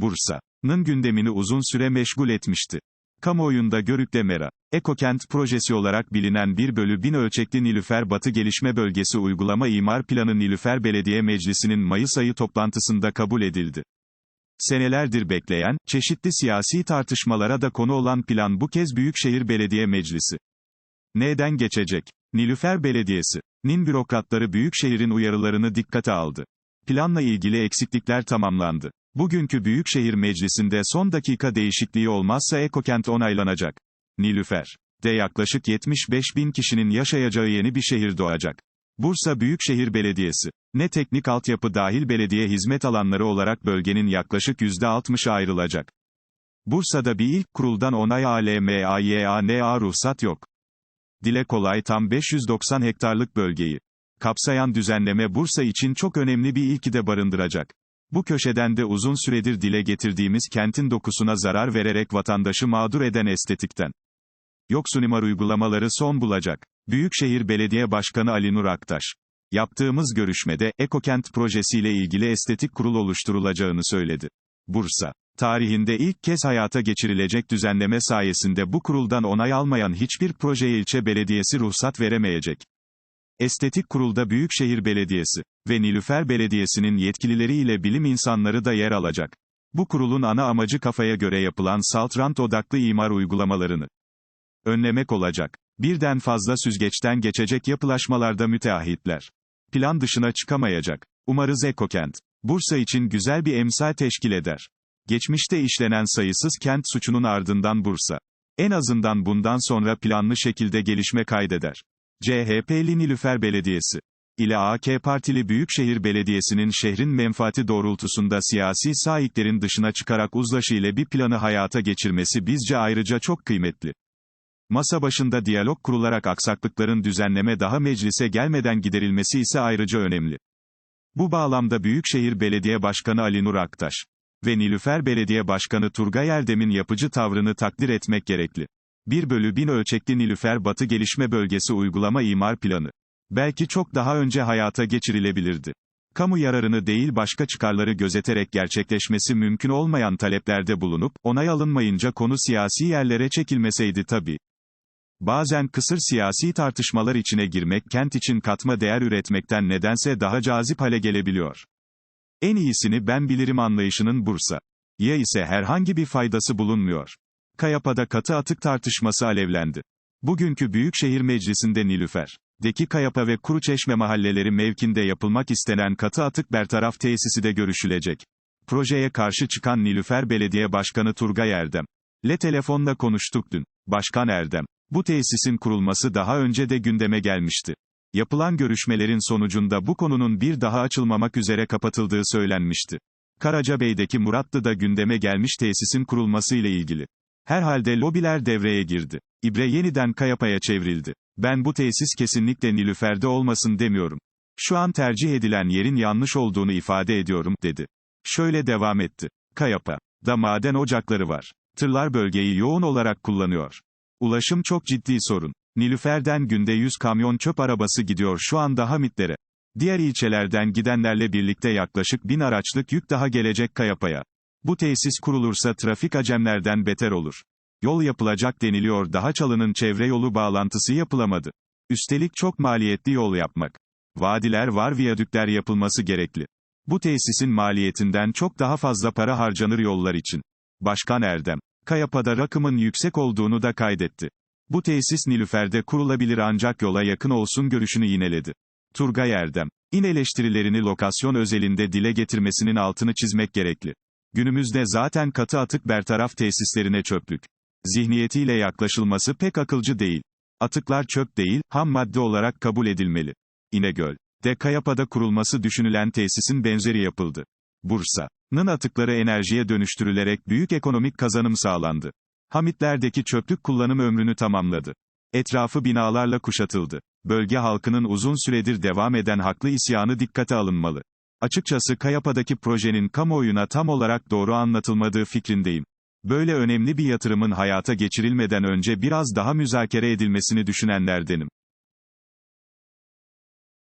Bursa'nın gündemini uzun süre meşgul etmişti. Kamuoyunda Görük'te Mera, Ekokent projesi olarak bilinen 1 bölü 1000 ölçekli Nilüfer Batı Gelişme Bölgesi Uygulama İmar Planı Nilüfer Belediye Meclisi'nin Mayıs ayı toplantısında kabul edildi. Senelerdir bekleyen, çeşitli siyasi tartışmalara da konu olan plan bu kez Büyükşehir Belediye Meclisi. Neden geçecek? Nilüfer Belediyesi'nin bürokratları Büyükşehir'in uyarılarını dikkate aldı. Planla ilgili eksiklikler tamamlandı. Bugünkü Büyükşehir Meclisi'nde son dakika değişikliği olmazsa Ekokent onaylanacak. Nilüfer de yaklaşık 75 bin kişinin yaşayacağı yeni bir şehir doğacak. Bursa Büyükşehir Belediyesi, ne teknik altyapı dahil belediye hizmet alanları olarak bölgenin yaklaşık %60'ı ayrılacak. Bursa'da bir ilk kuruldan onay ALMAYANA ruhsat yok. Dile kolay tam 590 hektarlık bölgeyi kapsayan düzenleme Bursa için çok önemli bir ilki de barındıracak. Bu köşeden de uzun süredir dile getirdiğimiz kentin dokusuna zarar vererek vatandaşı mağdur eden estetikten. Yoksun imar uygulamaları son bulacak. Büyükşehir Belediye Başkanı Ali Nur Aktaş. Yaptığımız görüşmede, Ekokent projesiyle ilgili estetik kurul oluşturulacağını söyledi. Bursa. Tarihinde ilk kez hayata geçirilecek düzenleme sayesinde bu kuruldan onay almayan hiçbir projeye ilçe belediyesi ruhsat veremeyecek. Estetik Kurulda Büyükşehir Belediyesi ve Nilüfer Belediyesi'nin yetkilileri ile bilim insanları da yer alacak. Bu kurulun ana amacı kafaya göre yapılan saltrant odaklı imar uygulamalarını önlemek olacak. Birden fazla süzgeçten geçecek yapılaşmalarda müteahhitler plan dışına çıkamayacak. Umarız Ekokent Bursa için güzel bir emsal teşkil eder. Geçmişte işlenen sayısız kent suçunun ardından Bursa en azından bundan sonra planlı şekilde gelişme kaydeder. CHP'li Nilüfer Belediyesi ile AK Partili Büyükşehir Belediyesi'nin şehrin menfaati doğrultusunda siyasi sahiplerin dışına çıkarak uzlaşı ile bir planı hayata geçirmesi bizce ayrıca çok kıymetli. Masa başında diyalog kurularak aksaklıkların düzenleme daha meclise gelmeden giderilmesi ise ayrıca önemli. Bu bağlamda Büyükşehir Belediye Başkanı Ali Nur Aktaş ve Nilüfer Belediye Başkanı Turgay Erdem'in yapıcı tavrını takdir etmek gerekli. 1 bölü 1000 ölçekli Nilüfer Batı Gelişme Bölgesi Uygulama İmar Planı. Belki çok daha önce hayata geçirilebilirdi. Kamu yararını değil başka çıkarları gözeterek gerçekleşmesi mümkün olmayan taleplerde bulunup, onay alınmayınca konu siyasi yerlere çekilmeseydi tabii. Bazen kısır siyasi tartışmalar içine girmek kent için katma değer üretmekten nedense daha cazip hale gelebiliyor. En iyisini ben bilirim anlayışının Bursa. Ya ise herhangi bir faydası bulunmuyor. Kayapa'da katı atık tartışması alevlendi. Bugünkü Büyükşehir Meclisi'nde Nilüfer, Deki Kayapa ve Kuruçeşme mahalleleri mevkinde yapılmak istenen katı atık bertaraf tesisi de görüşülecek. Projeye karşı çıkan Nilüfer Belediye Başkanı Turgay Erdem. Le telefonla konuştuk dün. Başkan Erdem. Bu tesisin kurulması daha önce de gündeme gelmişti. Yapılan görüşmelerin sonucunda bu konunun bir daha açılmamak üzere kapatıldığı söylenmişti. Karacabey'deki Muratlı'da gündeme gelmiş tesisin kurulması ile ilgili. Herhalde lobiler devreye girdi. İbre yeniden Kayapa'ya çevrildi. Ben bu tesis kesinlikle Nilüfer'de olmasın demiyorum. Şu an tercih edilen yerin yanlış olduğunu ifade ediyorum, dedi. Şöyle devam etti. Kayapa. Da maden ocakları var. Tırlar bölgeyi yoğun olarak kullanıyor. Ulaşım çok ciddi sorun. Nilüfer'den günde 100 kamyon çöp arabası gidiyor şu anda Hamitlere. Diğer ilçelerden gidenlerle birlikte yaklaşık 1000 araçlık yük daha gelecek Kayapa'ya. Bu tesis kurulursa trafik acemlerden beter olur. Yol yapılacak deniliyor daha çalının çevre yolu bağlantısı yapılamadı. Üstelik çok maliyetli yol yapmak. Vadiler var viyadükler yapılması gerekli. Bu tesisin maliyetinden çok daha fazla para harcanır yollar için. Başkan Erdem, Kayapa'da rakımın yüksek olduğunu da kaydetti. Bu tesis Nilüfer'de kurulabilir ancak yola yakın olsun görüşünü yineledi. Turgay Erdem, in eleştirilerini lokasyon özelinde dile getirmesinin altını çizmek gerekli. Günümüzde zaten katı atık bertaraf tesislerine çöplük zihniyetiyle yaklaşılması pek akılcı değil. Atıklar çöp değil, ham madde olarak kabul edilmeli. İnegöl de Kayapa'da kurulması düşünülen tesisin benzeri yapıldı. Bursa'nın atıkları enerjiye dönüştürülerek büyük ekonomik kazanım sağlandı. Hamitler'deki çöplük kullanım ömrünü tamamladı. Etrafı binalarla kuşatıldı. Bölge halkının uzun süredir devam eden haklı isyanı dikkate alınmalı. Açıkçası Kayapa'daki projenin kamuoyuna tam olarak doğru anlatılmadığı fikrindeyim. Böyle önemli bir yatırımın hayata geçirilmeden önce biraz daha müzakere edilmesini düşünenlerdenim.